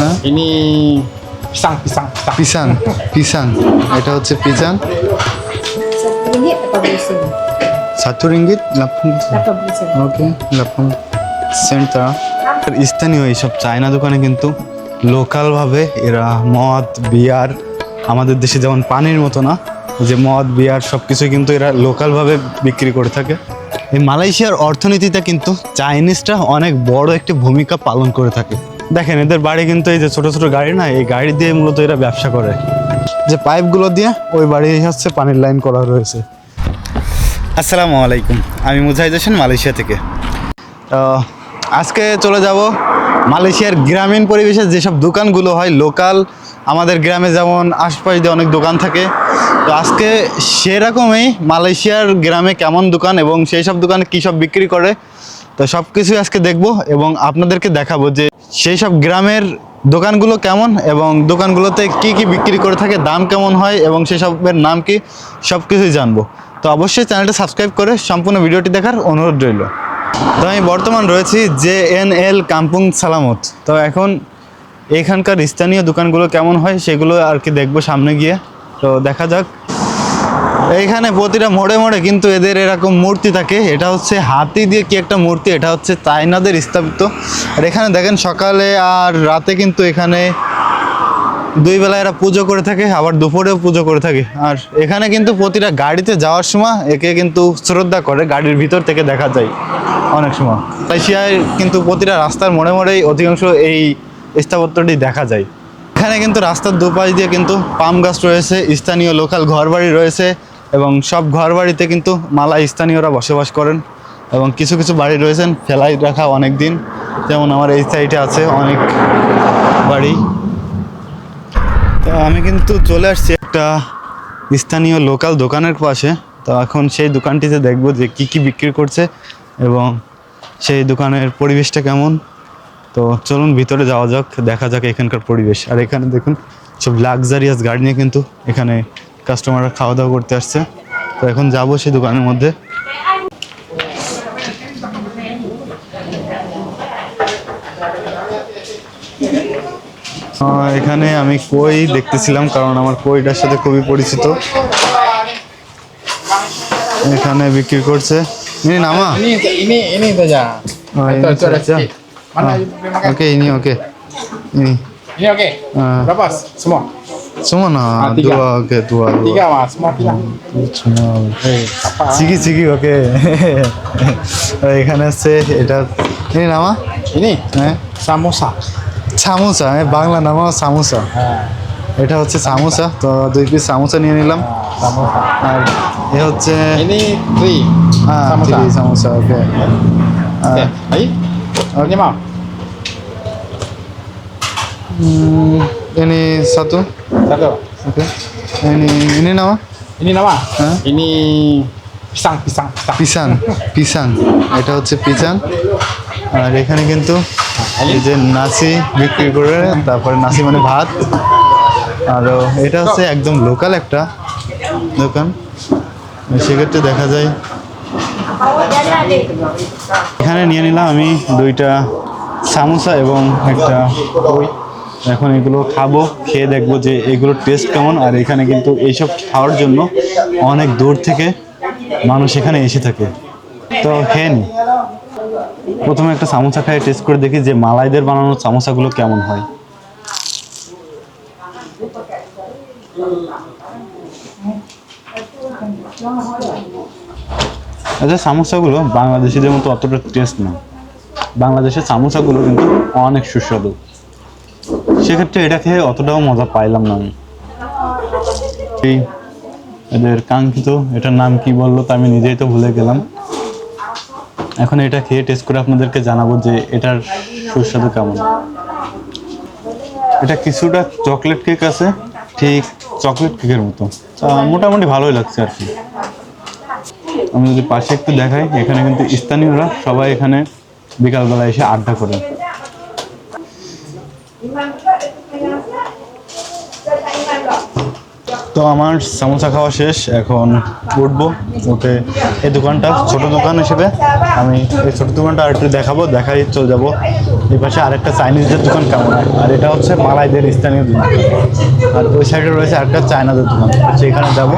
হ্যাঁ? pisang, pisang, pisang. পিসাং পিসাং এটা হচ্ছে পিসাং. সাতশো রিঙ্গিত লাফাং. ওকে লাফাং সেন্ট তারা স্থানীয় এইসব চায়না দোকানে কিন্তু লোকালভাবে এরা মদ বিয়ার আমাদের দেশে যেমন পানির মতো না যে মদ বিয়ার সব কিছু কিন্তু এরা লোকালভাবে বিক্রি করে থাকে। এই মালয়েশিয়ার অর্থনীতিতে কিন্তু চাইনিজরা অনেক বড় একটি ভূমিকা পালন করে থাকে। দেখেন এদের বাড়ি কিন্তু এই যে ছোট ছোট গাড়ি না এই গাড়ি দিয়ে মূলত এরা ব্যবসা করে। যে পাইপগুলো দিয়ে ওই বাড়ি হচ্ছে পানির লাইন করা রয়েছে। আসসালামু আলাইকুম। আমি মুজাহিদ হোসেন মালয়েশিয়া থেকে। তো আজকে চলে যাব মালয়েশিয়ার গ্রামীণ পরিবেশে। যেসব দোকানগুলো হয় লোকাল আমাদের গ্রামে যেমন আশপাশ দিয়ে অনেক দোকান থাকে। তো আজকে সেরকমই মালয়েশিয়ার গ্রামে কেমন দোকান এবং সেই সব দোকানে কী সব বিক্রি করে তো সব কিছুই আজকে দেখব এবং আপনাদেরকে দেখাবো যে সেই সব গ্রামের দোকানগুলো কেমন এবং দোকানগুলোতে কি কি বিক্রি করে থাকে, দাম কেমন হয় এবং সেসবের নাম কি সব কিছুই জানব। তো অবশ্যই চ্যানেলটা সাবস্ক্রাইব করে সম্পূর্ণ ভিডিওটি দেখার অনুরোধ রইল। তো আমি বর্তমান রয়েছি জে এন এল কাম্পুং সালামত। তো এখন এখানকার স্থানীয় দোকানগুলো কেমন হয় সেগুলো আর কি দেখব সামনে গিয়ে। তো দেখা যাক এইখানে প্রতিটা মোড়ে মোড়ে কিন্তু এদের এরকম মূর্তি থাকে। এটা হচ্ছে হাতি দিয়ে কি একটা মূর্তি, এটা হচ্ছে চাইনাদের স্থাপিত। আর এখানে দেখেন সকালে আর রাতে কিন্তু এখানে দুই বেলা এরা পুজো করে থাকে, আবার দুপুরেও পুজো করে থাকে। আর এখানে কিন্তু প্রতিটা গাড়িতে যাওয়ার সময় একে কিন্তু শ্রদ্ধা করে, গাড়ির ভিতর থেকে দেখা যায় অনেক সময়। তাই মালয়েশিয়ায় কিন্তু প্রতিটা রাস্তার মোড়ে মোড়েই অধিকাংশ এই স্থাপত্যটি দেখা যায়। এখানে কিন্তু রাস্তার দুপাশ দিয়ে কিন্তু পাম গাছ রয়েছে, স্থানীয় লোকাল ঘরবাড়ি রয়েছে এবং সব ঘরবাড়িতে কিন্তু মালাই স্থানীয়রা বসবাস করেন এবং কিছু কিছু বাড়ি রয়েছেন, ফেলাই রাখা অনেক দিন। যেমন আমার এই সাইডে আছে অনেক বাড়ি। তো আমি কিন্তু চলে আসছি একটা স্থানীয় লোকাল দোকানের পাশে। তো এখন সেই দোকানটিতে দেখব যে কি কি বিক্রি করছে এবং সেই দোকানের পরিবেশটা কেমন। তো চলুন ভিতরে যাওয়া যাক, দেখা যাক এখানকার পরিবেশ। আর এখানে দেখুন, সব লাক্সারিয়াস গাড়ি নিয়ে কিন্তু এখানে কাস্টমাররা খাওয়া দাওয়া করতে আসছে। তো এখন যাব সেই দোকানের মধ্যে। এখানে আমি কই দেখতেছিলাম কারণ আমার কইটার সাথে খুবই পরিচিত। এখানে বিক্রি করছে। ইনি নামা? ওকে ইনি ওকে। ইনি। Ini oke. Ah. Berapa? Semua. Semua না Ah, tiga. dua oke dua Tiga mas, semua tiga. Eh, apa? চিকি চিকি ওকে এখানে হচ্ছে এটা ইনি নামা Ini হ্যাঁ samosa. সামোসা হ্যাঁ বাংলা নামা সামোসা Ah, এটা হচ্ছে সামোসা তো দুই পিস সামোসা নিয়ে নিলাম আর এ হচ্ছে Ini three. হ্যাঁ samosa. সামোসা ওকে Oke. Ini mau? Ini satu Satu. oke okay. ini ini nama Ini nama? Hah? Ini pisang, pisang, pisang. পিসাং পিসাং এটা হচ্ছে পিসাং আর এখানে কিন্তু এই যে নাসি বিক্রি করে তারপরে নাসি মানে ভাত আর এটা হচ্ছে একদম লোকাল একটা দোকান সেক্ষেত্রে দেখা যায় এখানে নিয়ে নিলাম আমি দুইটা সামোসা এবং একটা এখন এগুলো খাব, খেয়ে দেখব যে এগুলোর টেস্ট কেমন। আর এখানে কিন্তু এইসব খাওয়ার জন্য অনেক দূর থেকে মানুষ এখানে এসে থাকে। তো খেয়ে নি। প্রথমে একটা সামোসা খাই টেস্ট করে দেখি যে মালাইদের বানানো সামোসাগুলো কেমন হয়। আচ্ছা সামোসাগুলো বাংলাদেশিদের মতো অতটা টেস্ট না। বাংলাদেশের সামোসাগুলো কিন্তু অনেক সুস্বাদু। সেক্ষেত্রে এটা খেয়ে অতটাও মজা পাইলাম না আমি। এই এদের কাঙ্ক্ষিত, এটার নাম কি বলল তা আমি নিজেই তো ভুলে গেলাম। এখন এটা খেয়ে টেস্ট করে আপনাদেরকে জানাব যে এটার সুস্বাদু কেমন। এটা কিছুটা চকলেট কেক আছে, ঠিক চকলেট কেকের মতো। মোটামুটি ভালোই লাগছে আর কি। আমি যদি পাশে একটু দেখাই, এখানে কিন্তু স্থানীয়রা সবাই এখানে বিকালবেলা এসে আড্ডা করে। তো আমার সামোসা খাওয়া শেষ এখন উঠবো। উঠে এই দোকানটা ছোট দোকান হিসেবে। আমি এই ছোট দোকানটা আর একটু দেখাবো দেখাই চলে যাব। এই পাশে আরেকটা চাইনিজদের দোকান কেমন হয়? আর এটা হচ্ছে মালাইদের স্থানীয় দোকান। আর ওই সাইডে রয়েছে আরেকটা চায়নাদের দোকান। সেখানে যাব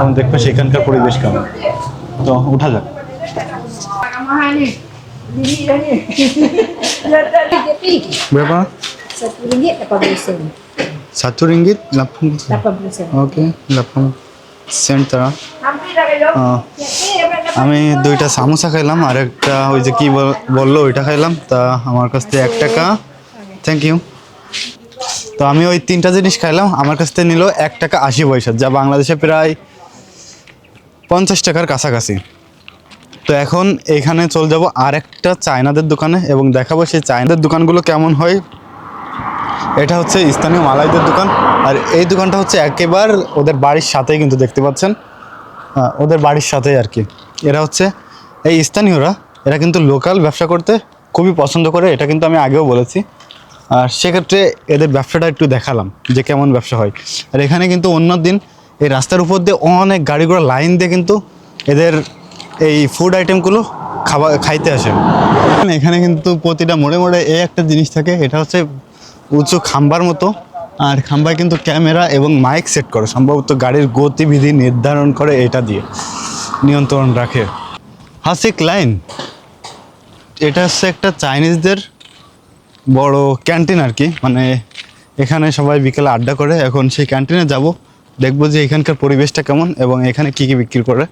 এবং দেখব সেখানকার পরিবেশ কেমন। তো উঠা যাক। berapa Satu ringgit lapan puluh sen. satu ringgit Lapan okay delapan cent তারা। আমি দুইটা সামোসা খাইলাম আর একটা ওই যে কি বল- বলল ওইটা খাইলাম। তা আমার কাছ থেকে এক টাকা। থ্যাংক ইউ তো আমি ওই তিনটা জিনিস খাইলাম। আমার কাছ থেকে নিল এক টাকা আশি পয়সা যা বাংলাদেশে প্রায় পঞ্চাশ টাকার কাছাকাছি। তো এখন এখানে চলে যাব আর একটা চায়নাদের দোকানে এবং দেখাবো সেই চায়নাদের দোকানগুলো কেমন হয়। এটা হচ্ছে স্থানীয় মালাইদের দোকান। আর এই দোকানটা হচ্ছে একেবারে ওদের বাড়ির সাথেই কিন্তু দেখতে পাচ্ছেন। ওদের বাড়ির সাথেই আর কি। এরা হচ্ছে এই স্থানীয়রা। এরা কিন্তু লোকাল ব্যবসা করতে খুবই পছন্দ করে, এটা কিন্তু আমি আগেও বলেছি। আর সেক্ষেত্রে এদের ব্যবসাটা একটু দেখালাম যে কেমন ব্যবসা হয়। আর এখানে কিন্তু অন্য দিন এই রাস্তার উপর দিয়ে অনেক গাড়ি ঘোড়া লাইন দিয়ে কিন্তু এদের এই ফুড আইটেমগুলো খাবার খাইতে আসে। এখানে কিন্তু প্রতিটা মোড়ে মোড়ে এই একটা জিনিস থাকে, এটা হচ্ছে উঁচু খাম্বার মতো। আর খাম্বায় কিন্তু ক্যামেরা এবং মাইক সেট করে। সম্ভবত গাড়ির গতিবিধি নির্ধারণ করে এটা দিয়ে নিয়ন্ত্রণ রাখে। হাসিক লাইন এটা হচ্ছে একটা চাইনিজদের বড় ক্যান্টিন আর কি। মানে এখানে সবাই বিকেলে আড্ডা করে। এখন সেই ক্যান্টিনে যাব। দেখব যে এখানকার পরিবেশটা কেমন এবং এখানে কি কি বিক্রি করে।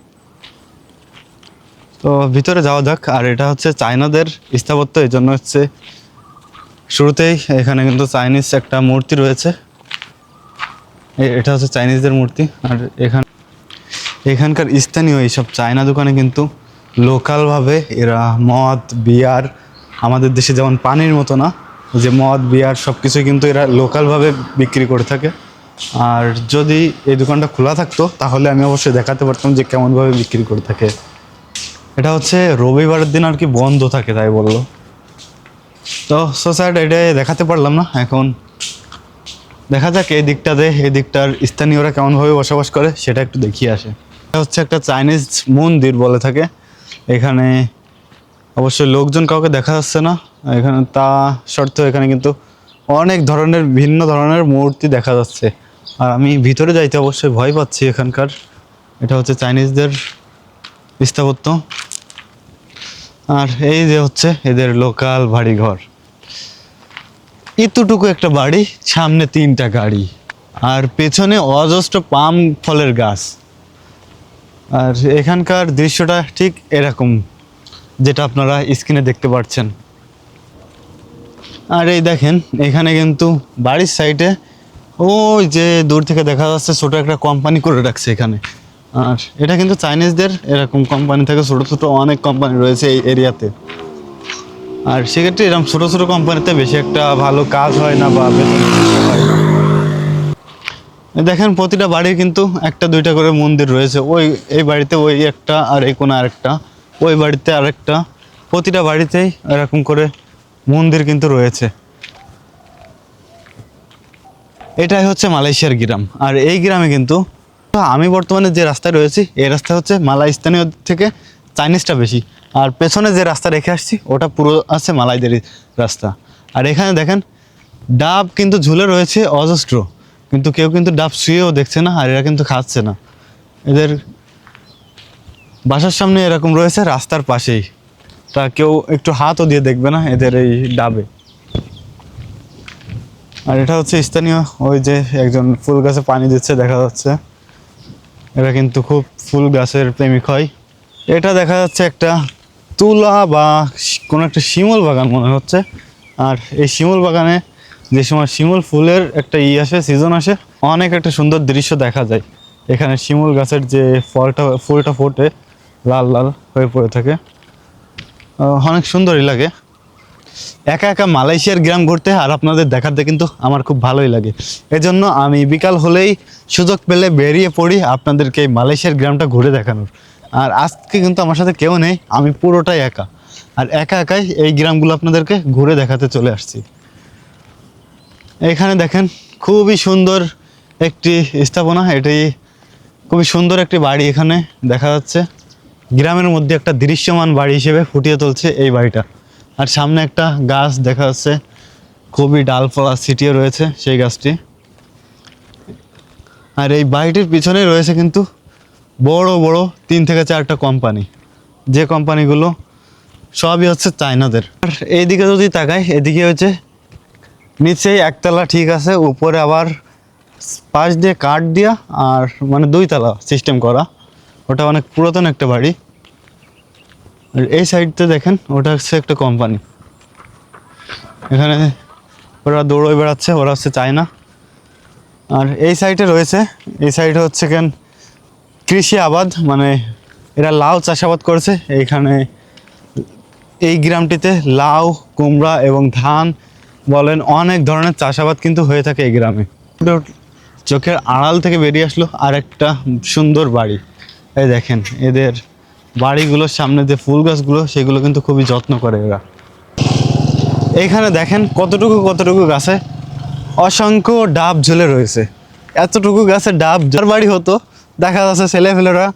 তো ভিতরে যাওয়া যাক। আর এটা হচ্ছে চায়নাদের স্থাপত্য। এই জন্য হচ্ছে শুরুতেই এখানে কিন্তু চাইনিজ একটা মূর্তি রয়েছে। এটা হচ্ছে চাইনিজদের মূর্তি। আর এখানে এখানকার স্থানীয় এইসব চায়না দোকানে কিন্তু লোকালভাবে এরা মদ, বিয়ার, আমাদের দেশে যেমন পানির মতো না যে মদ, বিয়ার সব কিছুই কিন্তু এরা লোকালভাবে বিক্রি করে থাকে। আর যদি এই দোকানটা খোলা থাকতো, তাহলে আমি অবশ্যই দেখাতে পারতাম যে কেমনভাবে বিক্রি করে থাকে। এটা হচ্ছে রবিবারের দিন আর কি বন্ধ থাকে তাই বলল। তো সোসাইটি এটা দেখাতে পারলাম না, এখন। দেখা যাক এই দিকটাতে এই দিকটার স্থানীয়রা কেমনভাবে বসবাস করে, সেটা একটু দেখিয়ে আসে। এটা হচ্ছে একটা চাইনিজ মন্দির বলে থাকে। এখানে অবশ্যই লোকজন কাউকে দেখা যাচ্ছে না। এখানে তা সত্ত্বেও এখানে কিন্তু অনেক ধরনের, ভিন্ন ধরনের মূর্তি দেখা যাচ্ছে। আর আমি ভিতরে যাইতে অবশ্যই ভয় পাচ্ছি এখানকার। এটা হচ্ছে চাইনিজদের স্থাপত্য। আর এই যে হচ্ছে এদের লোকাল বাড়ি ঘর এতটুকু একটা বাড়ি, সামনে তিনটা গাড়ি। আর পেছনে অজস্র পাম ফলের গাছ। আর এখানকার দৃশ্যটা ঠিক এরকম, যেটা আপনারা স্ক্রিনে দেখতে পাচ্ছেন। আর এই দেখেন, এখানে কিন্তু বাড়ির সাইডে ওই যে দূর থেকে দেখা যাচ্ছে ছোট একটা কোম্পানি করে রাখছে এখানে। আর এটা কিন্তু চাইনিজদের এরকম কোম্পানি থেকে ছোট ছোট অনেক কোম্পানি রয়েছে এই এরিয়াতে। আর সেক্ষেত্রে এরকম ছোট ছোট কোম্পানিতে বেশি একটা ভালো কাজ হয় না বা দেখেন প্রতিটা বাড়ির কিন্তু একটা দুইটা করে মন্দির রয়েছে। ওই, এই বাড়িতে ওই একটা আর এই কোনো আরেকটা। ওই বাড়িতে আরেকটা। প্রতিটা বাড়িতেই এরকম করে মন্দির কিন্তু রয়েছে। এটাই হচ্ছে মালয়েশিয়ার গ্রাম। আর এই গ্রামে কিন্তু আমি বর্তমানে যে রাস্তায় রয়েছি, এই রাস্তা হচ্ছে মালয় স্থানীয় থেকে চাইনিজটা বেশি। আর পেছনে যে রাস্তা রেখে আসছি, ওটা পুরো আছে মালাইদের রাস্তা। আর এখানে দেখেন, ডাব কিন্তু ঝুলে রয়েছে অজস্র। কিন্তু কেউ কিন্তু ডাব শুয়েও দেখছে না, আর এরা কিন্তু খাচ্ছে না। এদের বাসার সামনে এরকম রয়েছে, রাস্তার পাশেই। তা কেউ একটু হাতও দিয়ে দেখবে না এদের এই ডাবে। আর এটা হচ্ছে স্থানীয়, ওই যে একজন ফুল গাছে পানি দিচ্ছে, দেখা যাচ্ছে। এরা কিন্তু খুব ফুল গাছের প্রেমিক হয়। এটা দেখা যাচ্ছে একটা তুলা বা কোনো একটা শিমুল বাগান মনে হচ্ছে। আর এই শিমুল বাগানে যে সময় শিমুল ফুলের একটা ই আসে সিজন আসে, অনেক একটা সুন্দর দৃশ্য দেখা যায়। এখানে শিমুল গাছের যে ফলটা, ফুলটা ফোটে, লাল লাল হয়ে পড়ে থাকে। অনেক সুন্দরই লাগে। একা একা মালয়েশিয়ার গ্রাম ঘুরতে আর আপনাদের দেখাতে কিন্তু আমার খুব ভালোই লাগে। এজন্য আমি বিকাল হলেই সুযোগ পেলে বেরিয়ে পড়ি আপনাদেরকে এই মালয়েশিয়ার গ্রামটা ঘুরে দেখানোর। আর আজকে কিন্তু আমার সাথে কেউ নেই, আমি পুরোটাই একা। আর একা একাই এই গ্রামগুলো আপনাদেরকে ঘুরে দেখাতে চলে আসছি। এখানে দেখেন খুবই সুন্দর একটি স্থাপনা, এটি খুবই সুন্দর একটি বাড়ি এখানে দেখা যাচ্ছে। গ্রামের মধ্যে একটা দৃশ্যমান বাড়ি হিসেবে ফুটিয়ে তুলছে এই বাড়িটা। আর সামনে একটা গাছ দেখা যাচ্ছে। খুবই ডালপালা ছিটিয়ে রয়েছে সেই গাছটি। আর এই বাড়িটির পিছনে রয়েছে কিন্তু বড় বড় তিন থেকে চারটা কোম্পানি যে কোম্পানিগুলো সবই হচ্ছে চায়নাদের। আর এইদিকে যদি তাকাই, এদিকে হচ্ছে নিচেই একতলা ঠিক আছে, উপরে আবার পাশ দিয়ে কাঠ দিয়া আর মানে দুইতলা সিস্টেম করা। ওটা অনেক পুরাতন একটা বাড়ি। আর এই সাইডতে দেখেন, ওটা হচ্ছে একটা কোম্পানি এখানে ওরা দৌড়ে বেড়াচ্ছে, ওরা হচ্ছে চায়না। আর এই সাইডে রয়েছে, এই সাইডে হচ্ছে কেন, কৃষি আবাদ মানে এরা লাউ চাষাবাদ করেছে। এইখানে এই গ্রামটিতে লাউ, কুমড়া এবং ধান বলেন অনেক ধরনের চাষাবাদ কিন্তু হয়ে থাকে এই গ্রামে। চোখের আড়াল থেকে বেরিয়ে আসলো আর একটা সুন্দর বাড়ি। এই দেখেন, এদের বাড়িগুলোর সামনে যে ফুল গাছগুলো, সেগুলো কিন্তু খুবই যত্ন করে এরা। এইখানে দেখেন কতটুকু কতটুকু গাছে অসংখ্য ডাব ঝুলে রয়েছে। এতটুকু গাছে ডাব যার বাড়ি হতো, দেখা যাচ্ছে ছেলেফেলেরা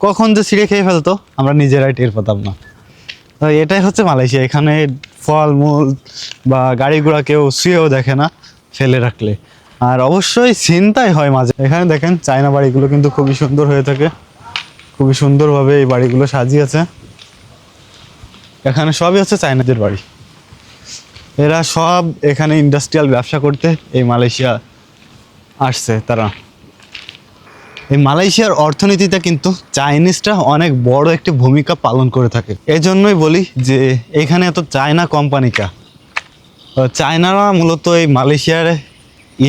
কখন যে ছিঁড়ে খেয়ে ফেলতো, আমরা নিজেরাই টের পেতাম না। তো এটাই হচ্ছে মালয়েশিয়া। এখানে ফল, মূল বা গাড়ি ঘোড়া কেউ শুয়েও দেখে না ফেলে রাখলে। আর অবশ্যই চিন্তাই হয় মাঝে। এখানে দেখেন চায়না বাড়িগুলো কিন্তু খুবই সুন্দর হয়ে থাকে। খুবই সুন্দরভাবে এই বাড়িগুলো সাজিয়েছে। এখানে সবই হচ্ছে চায়নাদের বাড়ি। এরা সব এখানে ইন্ডাস্ট্রিয়াল ব্যবসা করতে এই মালয়েশিয়া আসছে তারা। এই মালয়েশিয়ার অর্থনীতিতে কিন্তু চাইনিজটা অনেক বড় একটি ভূমিকা পালন করে থাকে। এজন্যই বলি যে এখানে এত চায়না কোম্পানিকা চায়নারা মূলত এই মালয়েশিয়ারে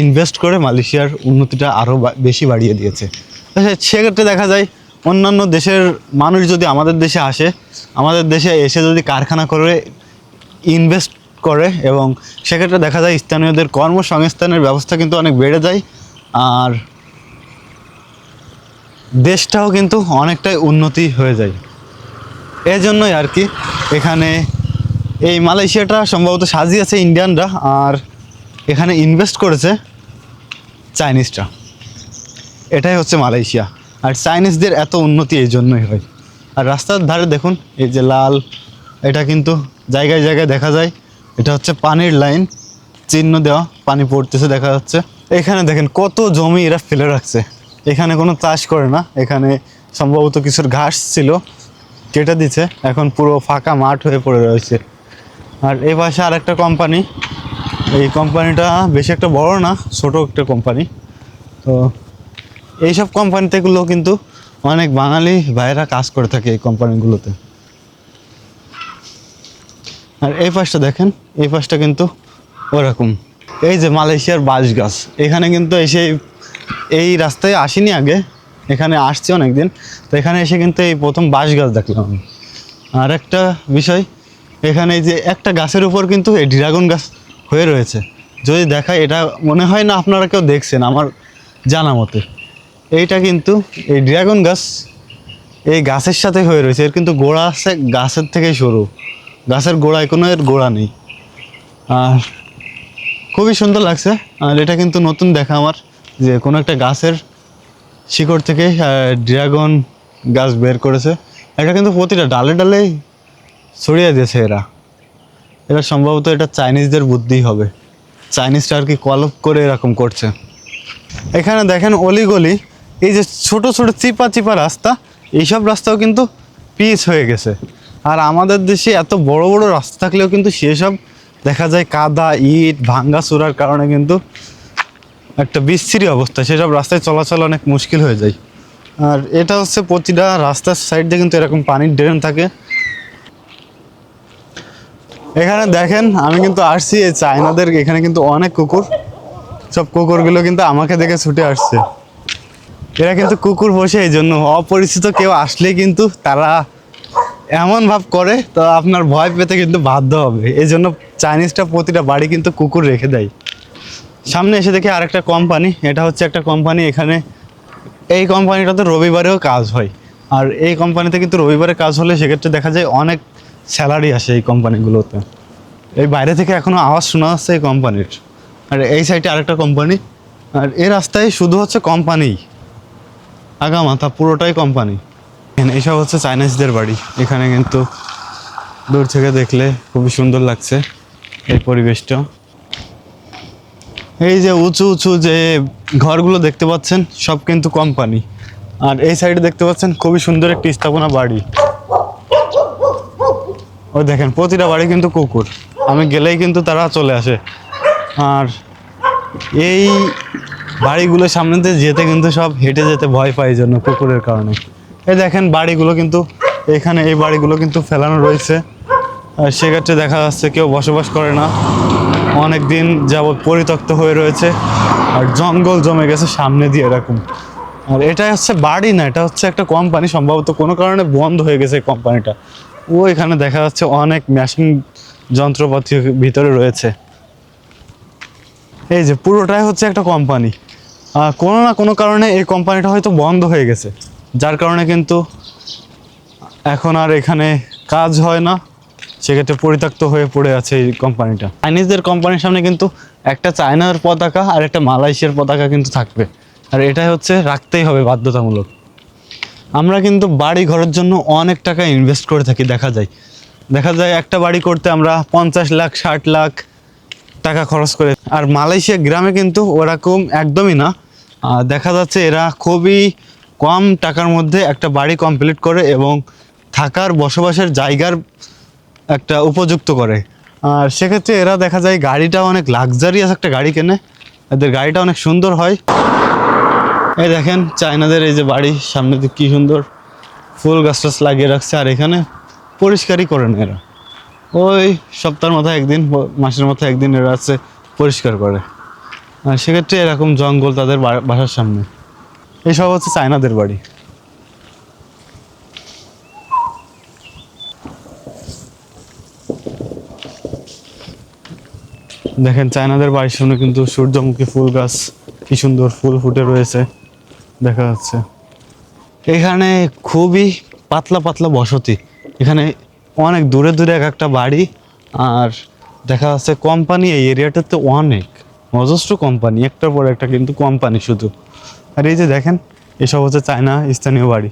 ইনভেস্ট করে মালয়েশিয়ার উন্নতিটা আরও বেশি বাড়িয়ে দিয়েছে। সেক্ষেত্রে দেখা যায় অন্যান্য দেশের মানুষ যদি আমাদের দেশে আসে, আমাদের দেশে এসে যদি কারখানা করে ইনভেস্ট করে এবং সেক্ষেত্রে দেখা যায় স্থানীয়দের কর্মসংস্থানের ব্যবস্থা কিন্তু অনেক বেড়ে যায় আর দেশটাও কিন্তু অনেকটাই উন্নতি হয়ে যায়। এই জন্যই আর কি এখানে এই মালয়েশিয়াটা সম্ভবত সাজিয়েছে ইন্ডিয়ানরা আর এখানে ইনভেস্ট করেছে চাইনিজরা। এটাই হচ্ছে মালয়েশিয়া। আর চাইনিজদের এত উন্নতি এই জন্যই হয়। আর রাস্তার ধারে দেখুন, এই যে লাল, এটা কিন্তু জায়গায় জায়গায় দেখা যায়। এটা হচ্ছে পানির লাইন, চিহ্ন দেওয়া, পানি পড়তেছে দেখা যাচ্ছে। এখানে দেখেন কত জমি এরা ফেলে রাখছে। এখানে কোনো চাষ করে না, এখানে সম্ভবত কিছুর ঘাস ছিল, কেটে দিচ্ছে এখন পুরো ফাঁকা মাঠ হয়ে পড়ে রয়েছে। আর এই পাশে আর একটা কোম্পানি এই কোম্পানিটা বেশি একটা বড় না, ছোট একটা কোম্পানি তো এইসব কোম্পানিতেগুলো কিন্তু অনেক বাঙালি ভাইয়েরা কাজ করে থাকে এই কোম্পানিগুলোতে আর এই পাশটা দেখেন, এই পাশটা কিন্তু ওরকম। এই যে মালয়েশিয়ার বাঁশ গাছ, এখানে কিন্তু এসে এই রাস্তায় আসিনি আগে, এখানে আসছি অনেকদিন। তো এখানে এসে কিন্তু এই প্রথম বাঁশ গাছ দেখলাম। আমি আর একটা বিষয়, এখানে এই যে একটা গাছের উপর কিন্তু এই ড্রাগন গাছ হয়ে রয়েছে। যদি দেখায়, এটা মনে হয় না আপনারা কেউ দেখছেন, আমার জানা মতে। এইটা কিন্তু এই ড্রাগন গাছ, এই গাছের সাথে হয়ে রয়েছে। এর কিন্তু গোড়া আছে গাছের থেকেই সরু। গাছের গোড়ায় কোনো এর গোড়া নেই। আর খুবই সুন্দর লাগছে। আর এটা কিন্তু নতুন দেখা আমার যে কোনো একটা গাছের শিকড় থেকে ড্রাগন গাছ বের করেছে। এটা কিন্তু প্রতিটা ডালে ডালেই ছড়িয়ে দিয়েছে এরা। এরা সম্ভবত এটা চাইনিজদের বুদ্ধি হবে। চাইনিজটা আর কি কলপ করে এরকম করছে। এখানে দেখেন অলিগলি এই যে ছোট ছোট চিপা চিপা রাস্তা, এইসব রাস্তাও কিন্তু পিচ হয়ে গেছে। আর আমাদের দেশে এত বড় বড় রাস্তা থাকলেও কিন্তু সেসব দেখা যায় কাদা, ইট, ভাঙ্গা চূড়ার কারণে কিন্তু একটা বিচ্ছিরি অবস্থা। সেসব রাস্তায় চলাচল অনেক মুশকিল হয়ে যায়। আর এটা হচ্ছে প্রতিটা রাস্তার সাইড দিয়ে কিন্তু এরকম পানির ড্রেন থাকে। এখানে দেখেন, আমি কিন্তু আসছি চায়নাদের, এখানে কিন্তু অনেক কুকুর। সব কুকুরগুলো কিন্তু আমাকে দেখে ছুটে আসছে। এরা কিন্তু কুকুর বসে এই জন্য অপরিচিত কেউ আসলে কিন্তু তারা এমন ভাব করে, তো আপনার ভয় পেতে কিন্তু বাধ্য হবে। এই জন্য চাইনিজটা প্রতিটা বাড়ি কিন্তু কুকুর রেখে দেয়। সামনে এসে দেখি আরেকটা কোম্পানি এটা হচ্ছে একটা কোম্পানি এখানে এই কোম্পানিটাতে রবিবারেও কাজ হয়। আর এই কোম্পানিতে কিন্তু রবিবারে কাজ হলে সেক্ষেত্রে দেখা যায় অনেক স্যালারি আসে এই কোম্পানিগুলোতে এই বাইরে থেকে এখনও আওয়াজ শোনা যাচ্ছে এই কোম্পানির আর এই সাইডে আরেকটা কোম্পানি আর এই রাস্তায় শুধু হচ্ছে কোম্পানি আগা মাথা পুরোটাই কোম্পানি এসব হচ্ছে চাইনিজদের বাড়ি। এখানে কিন্তু দূর থেকে দেখলে খুবই সুন্দর লাগছে এই পরিবেশটা। এই যে উঁচু উঁচু যে ঘরগুলো দেখতে পাচ্ছেন, সব কিন্তু কোম্পানি আর এই সাইডে দেখতে পাচ্ছেন, খুবই সুন্দর একটি স্থাপনা বাড়ি। ওই দেখেন, প্রতিটা বাড়ি কিন্তু কুকুর। আমি গেলেই কিন্তু তারা চলে আসে। আর এই বাড়িগুলোর সামনে দিয়ে যেতে কিন্তু সব হেঁটে যেতে ভয় পায় জন্য কুকুরের কারণে। এই দেখেন বাড়িগুলো কিন্তু, এখানে এই বাড়িগুলো কিন্তু ফেলানো রয়েছে। আর সেক্ষেত্রে দেখা যাচ্ছে কেউ বসবাস করে না। অনেক দিন যাবৎ পরিত্যক্ত হয়ে রয়েছে আর জঙ্গল জমে গেছে সামনে দিয়ে এরকম। আর এটা হচ্ছে বাড়ি না, এটা হচ্ছে একটা কোম্পানি, সম্ভবত কোনো কারণে বন্ধ হয়ে গেছে এই কোম্পানিটা। ও এখানে দেখা যাচ্ছে অনেক মেশিন যন্ত্রপাতি ভিতরে রয়েছে। এই যে পুরোটাই হচ্ছে একটা কোম্পানি। কোনো না কোনো কারণে এই কোম্পানিটা হয়তো বন্ধ হয়ে গেছে। যার কারণে কিন্তু এখন আর এখানে কাজ হয় না, সেক্ষেত্রে পরিত্যক্ত হয়ে পড়ে আছে এই কোম্পানিটা চাইনিজদের কোম্পানির সামনে কিন্তু একটা চায়নার পতাকা আর একটা মালয়েশিয়ার পতাকা কিন্তু থাকবে। আর এটাই হচ্ছে রাখতেই হবে বাধ্যতামূলক। আমরা কিন্তু বাড়ি ঘরের জন্য অনেক টাকা ইনভেস্ট করে থাকি, দেখা যায়। দেখা যায় একটা বাড়ি করতে আমরা পঞ্চাশ লাখ, ষাট লাখ টাকা খরচ করে। আর মালয়েশিয়া গ্রামে কিন্তু ওরকম একদমই না। দেখা যাচ্ছে এরা খুবই কম টাকার মধ্যে একটা বাড়ি কমপ্লিট করে এবং থাকার বসবাসের জায়গার একটা উপযুক্ত করে। আর সেক্ষেত্রে এরা দেখা যায় গাড়িটা অনেক লাক্সারিয়াস একটা গাড়ি কেনে। এদের গাড়িটা অনেক সুন্দর হয়। এই দেখেন চায়নাদের এই যে বাড়ি, সামনে দিকে কি সুন্দর। ফুল গাছ টাছ লাগিয়ে রাখছে আর এখানে পরিষ্কারই করে না এরা। ওই সপ্তাহের মাথায় একদিন, মাসের মাথায় একদিন এরা আছে পরিষ্কার করে। সেক্ষেত্রে এরকম জঙ্গল তাদের বাসার সামনে। এইসব হচ্ছে চায়নাদের বাড়ি। দেখেন, চায়নাদের বাড়ির সামনে কিন্তু সূর্যমুখী ফুল গাছ, কি সুন্দর ফুল ফুটে রয়েছে, দেখা যাচ্ছে। এখানে খুবই পাতলা পাতলা বসতি। এখানে অনেক দূরে দূরে এক একটা বাড়ি, আর দেখা যাচ্ছে কোম্পানি এই এরিয়াটাতে অনেক। অজস্র কোম্পানি, একটার পর একটা কিন্তু কোম্পানি শুধু। আর এই যে দেখেন, এসব হচ্ছে চায়না, স্থানীয় বাড়ি।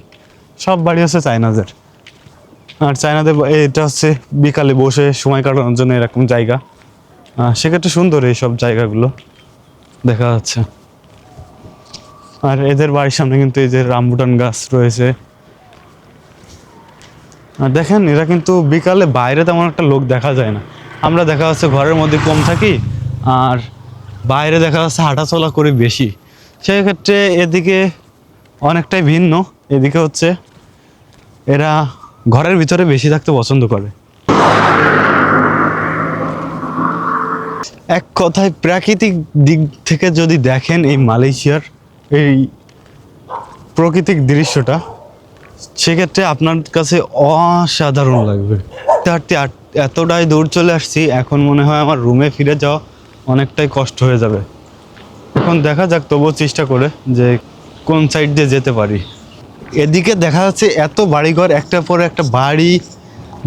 সব বাড়ি হচ্ছে চায়নাদের। আর চায়নাদের এটা হচ্ছে বিকালে বসে সময় কাটানোর জন্য এরকম জায়গা। সেক্ষেত্রে সুন্দর এই সব জায়গাগুলো দেখা যাচ্ছে। আর এদের বাড়ির সামনে কিন্তু এই যে রামবুটান গাছ রয়েছে। আর দেখেন, এরা কিন্তু বিকালে বাইরে তেমন একটা লোক দেখা যায় না। আমরা দেখা যাচ্ছে ঘরের মধ্যে কম থাকি, আর বাইরে দেখা যাচ্ছে হাঁটাচলা করে বেশি। সেই ক্ষেত্রে এদিকে অনেকটাই ভিন্ন। এদিকে হচ্ছে এরা ঘরের ভিতরে বেশি থাকতে পছন্দ করে। এক কথায় প্রাকৃতিক দিক থেকে যদি দেখেন এই মালয়েশিয়ার এই প্রাকৃতিক দৃশ্যটা, সেক্ষেত্রে আপনার কাছে অসাধারণ লাগবে। এতটাই দূর চলে আসছি, এখন মনে হয় আমার রুমে ফিরে যাওয়া অনেকটাই কষ্ট হয়ে যাবে। এখন দেখা যাক, তবুও চেষ্টা করে যে কোন সাইড দিয়ে যেতে পারি। এদিকে দেখা যাচ্ছে এত বাড়িঘর, একটার পর একটা বাড়ি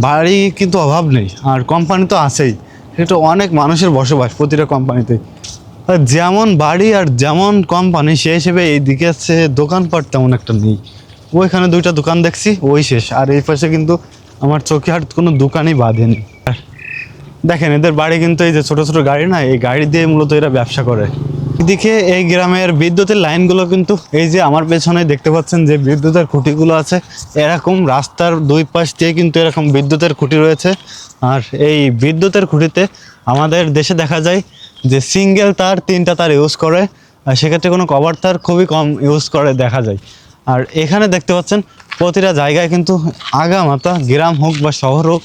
বাড়ি কিন্তু অভাব নেই, আর কোম্পানি তো আছেই। সেটা অনেক মানুষের বসবাস প্রতিটা কোম্পানিতে যেমন বাড়ি আর যেমন কোম্পানি সে হিসেবে এইদিকে আছে দোকানপাট তেমন একটা নেই। ওইখানে দুইটা দোকান দেখছি, ওই শেষ। আর এই পাশে কিন্তু আমার চোখে আর কোনো দোকানই বাঁধেনি। দেখেন, এদের বাড়ি কিন্তু এই যে ছোট ছোট গাড়ি না, এই গাড়ি দিয়ে মূলত এরা ব্যবসা করে। এদিকে এই গ্রামের বিদ্যুতের লাইনগুলো কিন্তু এই যে আমার পেছনে দেখতে পাচ্ছেন যে বিদ্যুতের খুঁটিগুলো আছে, এরকম রাস্তার দুই পাশ দিয়ে কিন্তু এরকম বিদ্যুতের খুঁটি রয়েছে। আর এই বিদ্যুতের খুঁটিতে আমাদের দেশে দেখা যায় যে সিঙ্গেল তার, তিনটা তার ইউজ করে, আর সেক্ষেত্রে কোনো কভার তার খুবই কম ইউজ করে দেখা যায়। আর এখানে দেখতে পাচ্ছেন, প্রতিটা জায়গায় কিন্তু আগামাতা, গ্রাম হোক বা শহর হোক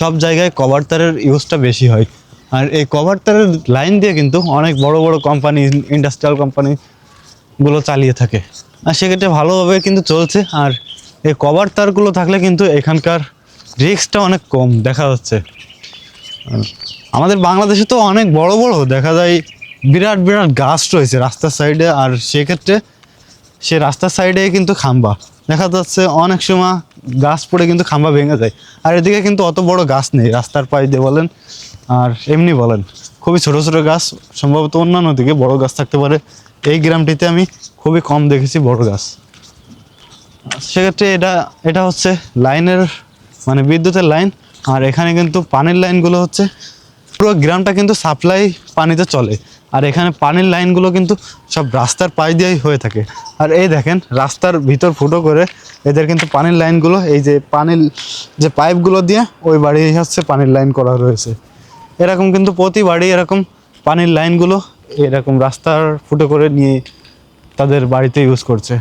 সব জায়গায় কভার তারের ইউজটা বেশি হয়। আর এই কভার তারের লাইন দিয়ে কিন্তু অনেক বড় বড় কোম্পানি ইন্ডাস্ট্রিয়াল কোম্পানিগুলো চালিয়ে থাকে। আর সেক্ষেত্রে ভালোভাবে কিন্তু চলছে। আর এই কভার তারগুলো থাকলে কিন্তু এখানকার রিস্কটা অনেক কম দেখা যাচ্ছে। আমাদের বাংলাদেশে তো অনেক বড় বড়, দেখা যায় বিরাট বিরাট গাছ রয়েছে রাস্তার সাইডে আর সেক্ষেত্রে সে রাস্তার সাইডে কিন্তু খাম্বা। দেখা যাচ্ছে অনেক সময় গাছ পড়ে কিন্তু খাম্বা ভেঙে যায়। আর এদিকে কিন্তু অত বড় গাছ নেই, রাস্তার পাশ দিয়ে বলেন। আর এমনি বলেন, খুবই ছোট ছোট গাছ, সম্ভবত অন্যান্য দিকে বড় গাছ থাকতে পারে। এই গ্রামটিতে আমি খুবই কম দেখেছি বড় গাছ। সেক্ষেত্রে এটা এটা হচ্ছে লাইনের মানে বিদ্যুতের লাইন, আর এখানে কিন্তু পানির লাইনগুলো হচ্ছে। পুরো গ্রামটা কিন্তু সাপ্লাই পানিতে চলে। আর এখানে পানির লাইনগুলো কিন্তু সব রাস্তার পাশ দিয়েই হয়ে থাকে। আর এই দেখেন, রাস্তার ভিতর ফুটো করে এদের কিন্তু পানির লাইনগুলো, এই যে পানির যে পাইপগুলো দিয়ে ওই বাড়ি হচ্ছে পানির লাইন করা রয়েছে। এরকম কিন্তু প্রতি বাড়ি এরকম পানির লাইনগুলো এরকম রাস্তার ফুটো করে নিয়ে তাদের বাড়িতে ইউজ করছে।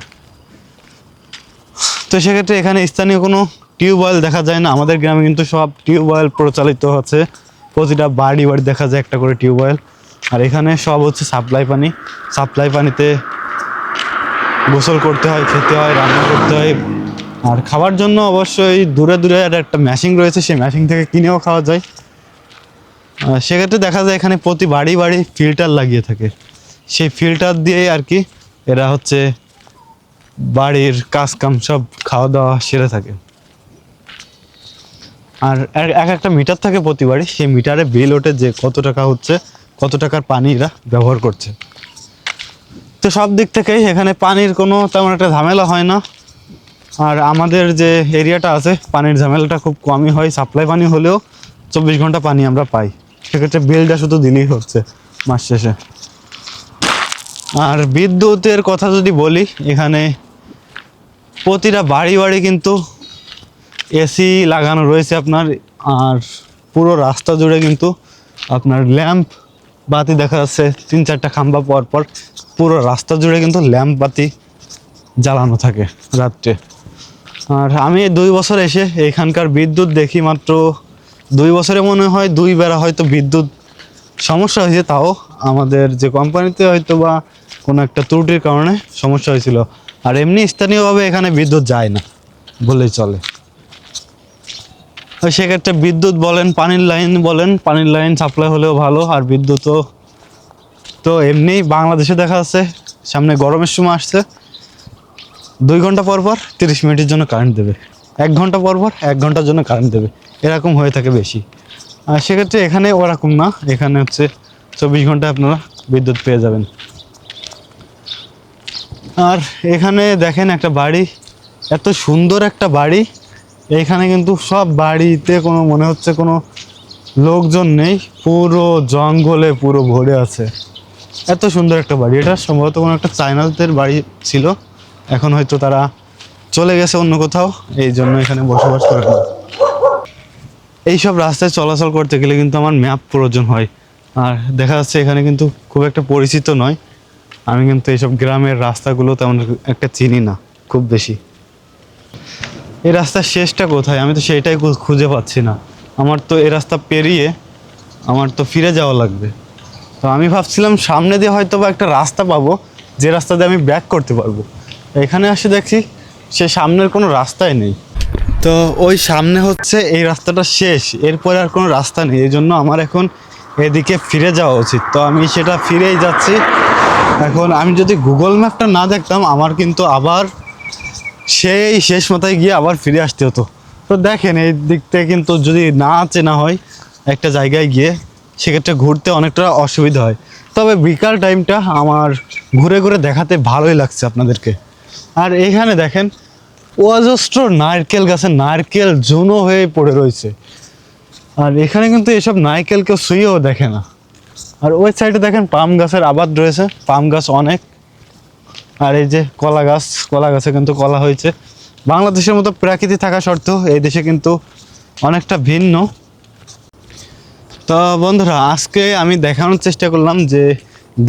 তো সেক্ষেত্রে এখানে স্থানীয় কোনো টিউবওয়েল দেখা যায় না। আমাদের গ্রামে কিন্তু সব টিউবওয়েল প্রচলিত হচ্ছে প্রতিটা বাড়ি বাড়ি দেখা যায় একটা করে টিউবওয়েল আর এখানে সব হচ্ছে সাপ্লাই পানি। সাপ্লাই পানিতে গোসল করতে হয়, খেতে হয়, রান্না করতে হয়। আর খাওয়ার জন্য অবশ্যই দূরে দূরে আর একটা ম্যাশিং রয়েছে, সেই ম্যাশিং থেকে কিনেও খাওয়া যায়। সেক্ষেত্রে দেখা যায় এখানে প্রতি বাড়ি বাড়ি ফিল্টার লাগিয়ে থাকে। সেই ফিল্টার দিয়েই আর কি এরা হচ্ছে বাড়ির কাজ কাম সব খাওয়া দাওয়া সেরে থাকে। আর এক একটা মিটার থাকে প্রতি বাড়ি, সেই মিটারে বিল ওঠে যে কত টাকা হচ্ছে। কত টাকার পানি এরা ব্যবহার করছে। তো সব দিক থেকেই এখানে পানির কোনো তেমন একটা ঝামেলা হয় না। আর আমাদের যে এরিয়াটা আছে, পানির ঝামেলাটা খুব কমই হয়, সাপ্লাই পানি হলেও চব্বিশ ঘণ্টা পানি আমরা পাই। সেক্ষেত্রে বিলটা শুধু দিলেই হচ্ছে, মাস শেষে। আর বিদ্যুতের কথা যদি বলি, এখানে প্রতিটা বাড়ি বাড়ি কিন্তু এসি লাগানো রয়েছে আপনার, আর পুরো রাস্তা জুড়ে কিন্তু আপনার ল্যাম্প বাতি দেখা যাচ্ছে, তিন চারটা খাম্বা পর পর পুরো রাস্তা জুড়ে কিন্তু ল্যাম্প বাতি জ্বালানো থাকে রাত্রে। আর আমি দুই বছর এসে এখানকার বিদ্যুৎ দেখি মাত্র দুই বছরে মনে হয় দুই বেলা হয়তো বিদ্যুৎ সমস্যা হয়েছে, তাও আমাদের যে কোম্পানিতে হয়তো বা কোনো একটা ত্রুটির কারণে সমস্যা হয়েছিল। আর এমনি স্থানীয়ভাবে এখানে বিদ্যুৎ যায় না বলেই চলে। সেক্ষেত্রে বিদ্যুৎ বলেন, পানির লাইন বলেন, পানির লাইন সাপ্লাই হলেও ভালো আর বিদ্যুৎও। তো এমনি বাংলাদেশে দেখা যাচ্ছে সামনে গরমের সময় আসছে, দুই ঘণ্টা পর পর তিরিশ মিনিটের জন্য কারেন্ট দেবে। এক ঘণ্টা পর পর এক ঘণ্টার জন্য কারেন্ট দেবে। এরকম হয়ে থাকে বেশি। আর সেক্ষেত্রে এখানে ওরকম না, এখানে হচ্ছে চব্বিশ ঘণ্টা আপনারা বিদ্যুৎ পেয়ে যাবেন। আর এখানে দেখেন একটা বাড়ি, এত সুন্দর একটা বাড়ি। এইখানে কিন্তু সব বাড়িতে কোনো মনে হচ্ছে কোনো লোকজন নেই, পুরো জঙ্গলে পুরো ভরে আছে। এত সুন্দর একটা বাড়ি। এটা সম্ভবত কোনো একটা চাইনাদের বাড়ি ছিল। এখন হয়তো তারা চলে গেছে অন্য কোথাও, এই জন্য এখানে বসবাস করে না। এইসব রাস্তায় চলাচল করতে গেলে কিন্তু আমার ম্যাপ প্রয়োজন হয়। আর দেখা যাচ্ছে এখানে কিন্তু খুব একটা পরিচিত নয়। আমি কিন্তু এইসব গ্রামের রাস্তাগুলো তেমন একটা চিনি না, খুব বেশি। এই রাস্তার শেষটা কোথায়? আমি তো সেইটাই খু- খুঁজে পাচ্ছি না। আমার তো এই রাস্তা পেরিয়ে আমার তো ফিরে যাওয়া লাগবে। তো আমি ভাবছিলাম সামনে দিয়ে হয়তো বা একটা রাস্তা পাবো, যে রাস্তা দিয়ে আমি ব্যাক করতে পারব। এখানে আসে দেখছি সে সামনের কোনো রাস্তাই নেই। তো ওই সামনে হচ্ছে এই রাস্তাটা শেষ, এরপরে আর কোনো রাস্তা নেই। এই জন্য আমার এখন এদিকে ফিরে যাওয়া উচিত। তো আমি সেটা ফিরেই যাচ্ছি। এখন আমি যদি গুগল ম্যাপটা না দেখতাম, আমার কিন্তু আবার সেই শেষ মাথায় গিয়ে আবার ফিরে আসতে হতো। তো দেখেন, এই দিক থেকে কিন্তু যদি না চেনা হয় একটা জায়গায় গিয়ে, সেক্ষেত্রে ঘুরতে অনেকটা অসুবিধা হয়। তবে বিকাল টাইমটা আমার ঘুরে ঘুরে দেখাতে ভালোই লাগছে আপনাদেরকে। আর এখানে দেখেন, অজস্র নারকেল গাছে নারকেল জুনো হয়ে পড়ে রয়েছে। আর এখানে কিন্তু এসব নারকেল কেউ শুয়েও দেখে না। আর ওই সাইডে দেখেন পাম গাছের আবাদ রয়েছে। পাম গাছ অনেক আর এই যে কলা গাছ, কলা গাছে কিন্তু কলা হয়েছে। বাংলাদেশের মতো প্রাকৃতিক থাকা সত্ত্বেও এই দেশে কিন্তু অনেকটা ভিন্ন। তো বন্ধুরা, আজকে আমি দেখানোর চেষ্টা করলাম যে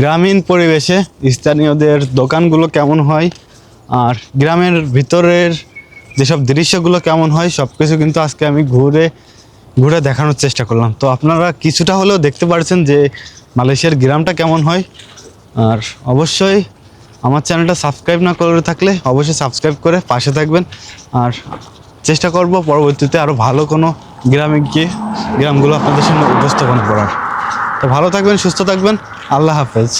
গ্রামীণ পরিবেশে স্থানীয়দের দোকানগুলো কেমন হয়, আর গ্রামের ভিতরের যেসব দৃশ্যগুলো কেমন হয় সব কিছু কিন্তু আজকে আমি ঘুরে ঘুরে দেখানোর চেষ্টা করলাম। তো আপনারা কিছুটা হলেও দেখতে পারছেন যে মালয়েশিয়ার গ্রামটা কেমন হয়, আর অবশ্যই আমার চ্যানেলটা সাবস্ক্রাইব না করে থাকলে অবশ্যই সাবস্ক্রাইব করে পাশে থাকবেন। আর চেষ্টা করব পরবর্তীতে আরও ভালো কোনো গ্রামে গিয়ে গ্রামগুলো আপনাদের সামনে উপস্থাপন করার। তো ভালো থাকবেন, সুস্থ থাকবেন। আল্লাহ হাফেজ।